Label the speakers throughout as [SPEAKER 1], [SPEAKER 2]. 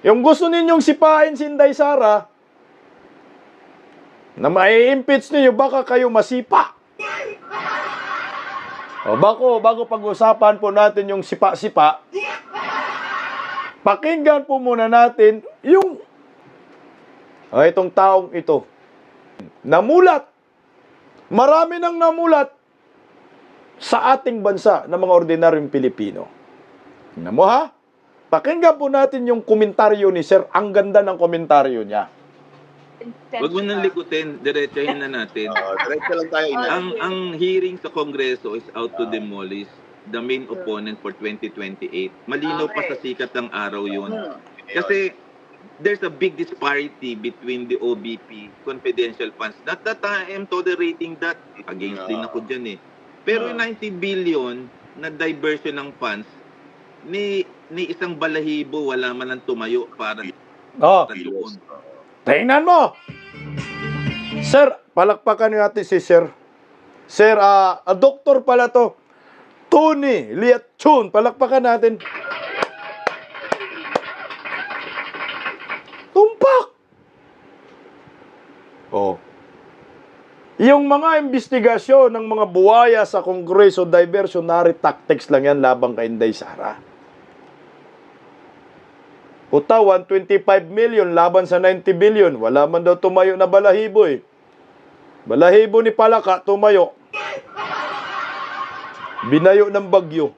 [SPEAKER 1] Yung gusto ninyong sipain si Inday Sara, na mai-impeach ninyo, baka kayo masipa. O bako, bago pag-usapan po natin yung sipa-sipa, pakinggan po muna natin yung o, itong taong ito. Namulat. Marami nang namulat sa ating bansa ng mga ordinaryong Pilipino. Tingnan mo ha? Pakinggan po natin yung komentaryo ni Sir. Ang ganda ng komentaryo niya.
[SPEAKER 2] Huwag mo nang likutin, diretsahin na natin.
[SPEAKER 3] Uh, diretso lang tayo. Ina.
[SPEAKER 2] ang ang hearing sa Kongreso is out to demolish the main opponent for 2028. Malinaw pa sa sikat ng araw yun. Kasi there's a big disparity between the OBP confidential funds. Not that I am tolerating that. Against din ako dyan eh. Pero yung 90 billion na diversion ng funds, ni ni isang balahibo wala man lang tumayo para
[SPEAKER 1] Oh,
[SPEAKER 2] doon.
[SPEAKER 1] tingnan mo! Sir, palakpakan natin si Sir. Sir, ah, ah, doktor pala to. Tony Liat Chun, palakpakan natin. Tumpak! Oh. Yung mga investigasyon ng mga buwaya sa Kongreso, diversionary tactics lang yan labang kay Inday Sara. Puta, 125 million laban sa 90 billion. Wala man daw tumayo na balahibo eh. Balahibo ni Palaka tumayo. Binayo ng bagyo.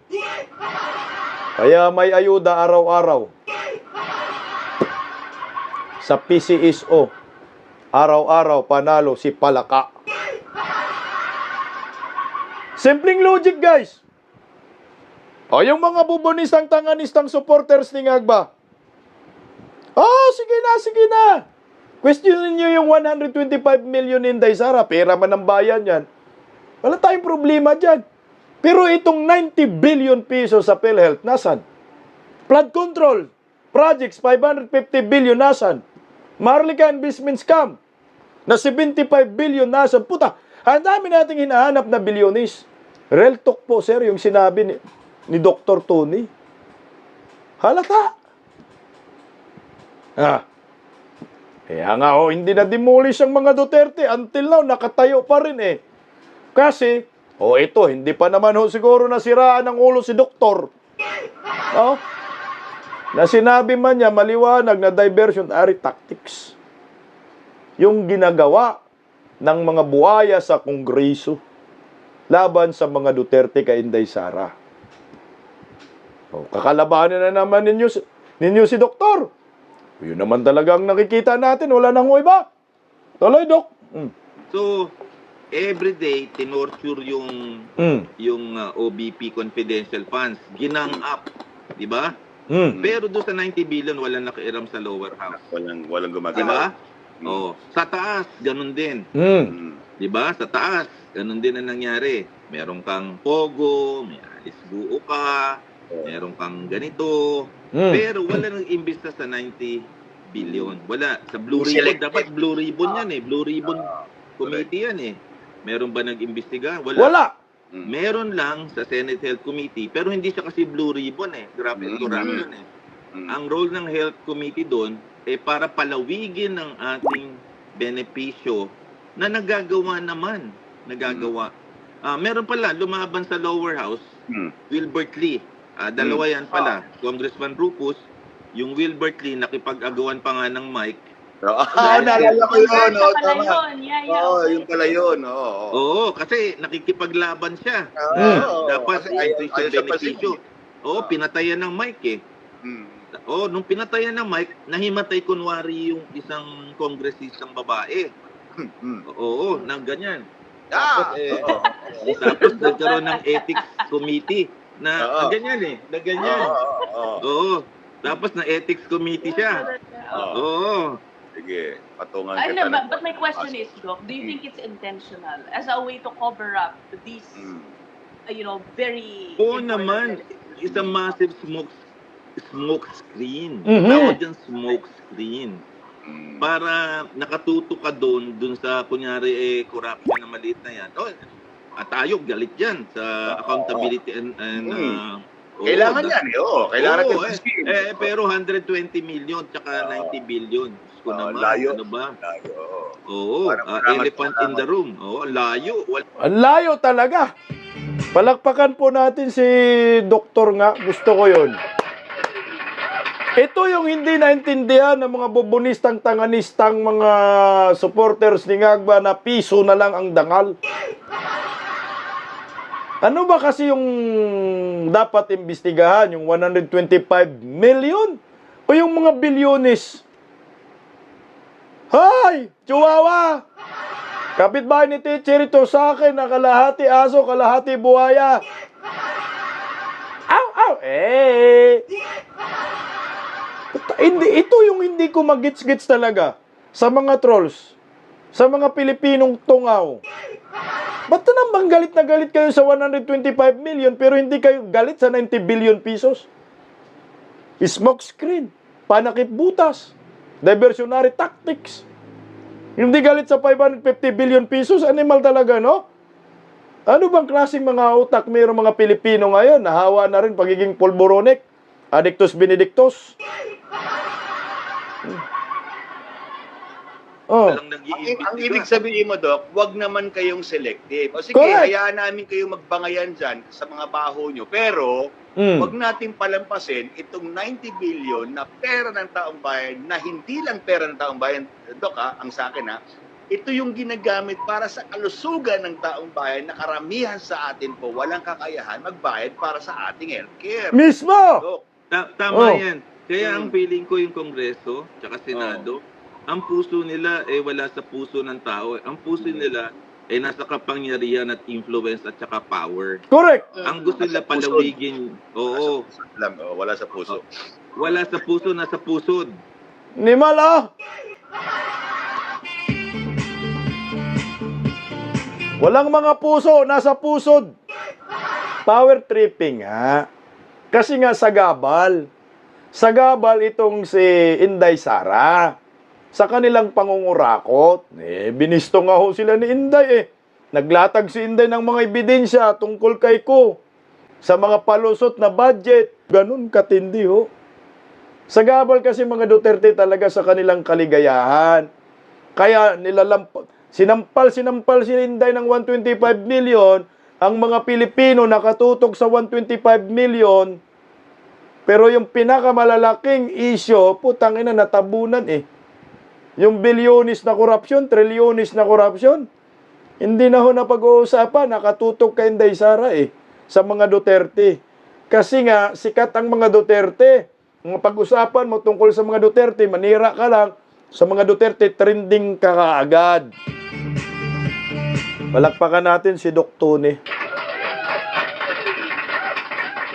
[SPEAKER 1] Kaya may ayuda araw-araw. Sa PCSO, araw-araw panalo si Palaka. Simpleng logic, guys. O yung mga bubonistang tanganistang supporters ni Ngagba, Oh, sige na, sige na. Questionin niyo yung 125 million in Sara. Pera man ng bayan yan. Wala tayong problema dyan. Pero itong 90 billion pesos sa PhilHealth, nasan? Flood control. Projects, 550 billion, nasan? Marlica Investment Scam, na 75 billion, nasan? Puta, ang dami nating hinahanap na bilyonis. Real talk po, sir, yung sinabi ni, ni Dr. Tony. Halata. Ah. Kaya nga oh, hindi na demolish ang mga Duterte until now nakatayo pa rin eh. Kasi oh ito hindi pa naman ho siguro nasiraan ng ulo si doktor. Oh. Na sinabi man niya maliwanag na diversion ari tactics. Yung ginagawa ng mga buhaya sa Kongreso laban sa mga Duterte kay Inday Sara. Oh, kakalabanin na naman ninyo, ninyo si doktor. Yun naman talagang nakikita natin. Wala nang iba. Tuloy, Dok. Mm.
[SPEAKER 2] So, every day tinorture yung
[SPEAKER 1] Mm.
[SPEAKER 2] yung uh, OBP confidential funds, ginang up, 'di ba?
[SPEAKER 1] Mm.
[SPEAKER 2] Pero doon sa 90 billion wala nakairam sa lower house,
[SPEAKER 3] Walang, walang
[SPEAKER 2] 'di
[SPEAKER 3] gumagana.
[SPEAKER 2] ba? Oh, sa taas ganun din,
[SPEAKER 1] Mm.
[SPEAKER 3] Mm.
[SPEAKER 2] 'di ba? Sa taas ganun din ang nangyari. Meron kang pogo, may alis buo ka, meron kang ganito,
[SPEAKER 1] Mm.
[SPEAKER 2] pero wala nang imbista sa 90 billion. Wala. Sa Blue Ribbon,
[SPEAKER 3] Selected.
[SPEAKER 2] dapat Blue Ribbon yan eh. Blue Ribbon Committee yan eh. Meron ba nag-imbestiga? Wala.
[SPEAKER 1] Wala.
[SPEAKER 3] Mm.
[SPEAKER 2] Meron lang sa Senate Health Committee, pero hindi siya kasi Blue Ribbon eh. Grabe
[SPEAKER 3] Mm.
[SPEAKER 2] corruption eh.
[SPEAKER 3] Mm.
[SPEAKER 2] Ang role ng Health Committee doon eh para palawigin ang ating benepisyo na nagagawa naman. Nagagawa. Ah, meron pala, lumaban sa lower house,
[SPEAKER 3] Mm.
[SPEAKER 2] Wilbert Lee. Ah, dalawa yan pala. Congressman Rufus, yung Wilbert Lee, nakipag-agawan pa nga ng Mike.
[SPEAKER 3] Ah, naalala ko yun. Oh,
[SPEAKER 4] pala
[SPEAKER 3] tama.
[SPEAKER 4] yun. Yeah, yeah.
[SPEAKER 3] Oo,
[SPEAKER 4] okay.
[SPEAKER 3] yun pala yun. Oo. oo.
[SPEAKER 2] Oo, kasi nakikipaglaban siya.
[SPEAKER 3] Ah,
[SPEAKER 1] Mm.
[SPEAKER 3] oo.
[SPEAKER 2] Dapat
[SPEAKER 3] Kasi
[SPEAKER 2] ay
[SPEAKER 3] ayaw
[SPEAKER 2] sa benepisyo. Oo,
[SPEAKER 3] Ah.
[SPEAKER 2] pinatayan ng Mike eh.
[SPEAKER 3] Mm.
[SPEAKER 2] Oo, nung pinatayan ng Mike, nahimatay kunwari yung isang kongresistang babae.
[SPEAKER 3] Mm.
[SPEAKER 2] Oo, nang ganyan.
[SPEAKER 3] Ah!
[SPEAKER 2] Tapos, eh,
[SPEAKER 3] Oo.
[SPEAKER 2] Tapos nagkaroon ng ethics committee na,
[SPEAKER 3] Oo.
[SPEAKER 2] ganyan eh, na ganyan.
[SPEAKER 3] Oo, oo, oo.
[SPEAKER 2] Oo. Tapos na ethics committee siya.
[SPEAKER 3] Oo.
[SPEAKER 2] Oo.
[SPEAKER 3] Sige, patungan
[SPEAKER 4] I
[SPEAKER 3] kita.
[SPEAKER 4] know, but,
[SPEAKER 3] ng-
[SPEAKER 4] but my question is, Doc, do you think it's intentional as a way to cover up these,
[SPEAKER 3] Mm.
[SPEAKER 4] uh, you know, very...
[SPEAKER 2] Oo
[SPEAKER 4] important
[SPEAKER 2] naman.
[SPEAKER 4] benefits?
[SPEAKER 2] It's a massive smoke smoke screen.
[SPEAKER 1] Mhm.
[SPEAKER 2] Tawag dyan smoke screen.
[SPEAKER 3] Mm.
[SPEAKER 2] Para nakatuto ka doon, doon sa kunyari eh, corruption na maliit na yan. Oh, at tayo galit yan sa accountability and, and
[SPEAKER 3] Mm.
[SPEAKER 2] uh, oo,
[SPEAKER 3] Kailangan
[SPEAKER 2] that-
[SPEAKER 3] yan eh. Oo, kailangan
[SPEAKER 2] Oo,
[SPEAKER 3] natin
[SPEAKER 2] eh.
[SPEAKER 3] kasi
[SPEAKER 2] Eh, pero 120 million tsaka 90 billion. Ko
[SPEAKER 3] Oo,
[SPEAKER 2] naman,
[SPEAKER 3] layo.
[SPEAKER 2] ano ba?
[SPEAKER 3] Layo, oo.
[SPEAKER 2] Oo,
[SPEAKER 3] Parang
[SPEAKER 2] ah,
[SPEAKER 3] malaman-
[SPEAKER 2] elephant in the room. Oo, layo. Wal-
[SPEAKER 1] Ang layo talaga. Palakpakan po natin si doktor nga. Gusto ko yon. Ito yung hindi naintindihan ng mga bubunistang tanganistang mga supporters ni Ngagba na piso na lang ang dangal. Ano ba kasi yung dapat imbestigahan? Yung 125 million? O yung mga bilyones? Hay! Chihuahua! Kapitbahay ni teacher ito sa akin na kalahati aso, kalahati buhaya. Aw, aw, eh. Hindi, ito yung hindi ko magits-gits talaga sa mga trolls, sa mga Pilipinong tungaw. Ba't na naman galit na galit kayo sa 125 million pero hindi kayo galit sa 90 billion pesos? Smoke screen, panakip butas, diversionary tactics. Hindi galit sa 550 billion pesos, animal talaga, no? Ano bang klaseng mga utak mayroong mga Pilipino ngayon? Nahawa na rin pagiging pulboronic, addictus benedictus. Oh.
[SPEAKER 2] Walang
[SPEAKER 3] Ang,
[SPEAKER 2] nag-iimbestiga.
[SPEAKER 3] ang ibig sabihin mo, Doc, wag naman kayong selective. O sige,
[SPEAKER 1] Correct.
[SPEAKER 3] hayaan namin kayo magbangayan dyan sa mga baho nyo. Pero,
[SPEAKER 1] Mm.
[SPEAKER 3] wag natin palampasin itong 90 billion na pera ng taong bayan na hindi lang pera ng taong bayan, Doc, ha, ang sa akin, ha, ito yung ginagamit para sa kalusugan ng taong bayan na karamihan sa atin po walang kakayahan magbayad para sa ating healthcare.
[SPEAKER 1] Mismo!
[SPEAKER 3] Doc,
[SPEAKER 2] Ta- tama
[SPEAKER 1] Oh.
[SPEAKER 2] yan. Kaya ang
[SPEAKER 3] Mm.
[SPEAKER 2] feeling ko yung Kongreso, tsaka Senado, ang puso nila eh wala sa puso ng tao. eh. Ang puso nila eh nasa kapangyarihan at influence at tsaka power.
[SPEAKER 1] Correct!
[SPEAKER 2] Ang gusto nila palawigin, oo,
[SPEAKER 3] wala sa puso lang, oh, wala sa puso.
[SPEAKER 2] wala sa puso, nasa pusod.
[SPEAKER 1] Ni Mala! Walang mga puso, nasa pusod. Power tripping ha. Kasi nga sa gabal. Sa gabal itong si Inday Sara. Sa kanilang pangungurakot. Eh, binisto nga ho sila ni Inday eh. Naglatag si Inday ng mga ebidensya tungkol kay ko. Sa mga palusot na budget. Ganun katindi ho. Sa gabal kasi mga Duterte talaga sa kanilang kaligayahan. Kaya nilalamp sinampal sinampal si Inday ng 125 million, ang mga Pilipino nakatutok sa 125 million. Pero yung pinakamalalaking isyo, putang ina natabunan eh. Yung bilyonis na korupsyon, trilyonis na korupsyon. Hindi na ho na pag-uusapan, nakatutok kay Inday Sara eh, sa mga Duterte. Kasi nga, sikat ang mga Duterte. Ang pag-usapan mo tungkol sa mga Duterte, manira ka lang, sa mga Duterte, trending ka kaagad. Palakpakan natin si Doc Tony.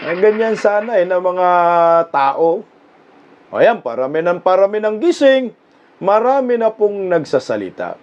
[SPEAKER 1] Ang ganyan sana eh, ng mga tao. Ayan, parami ng parami ng gising. Marami na pong nagsasalita.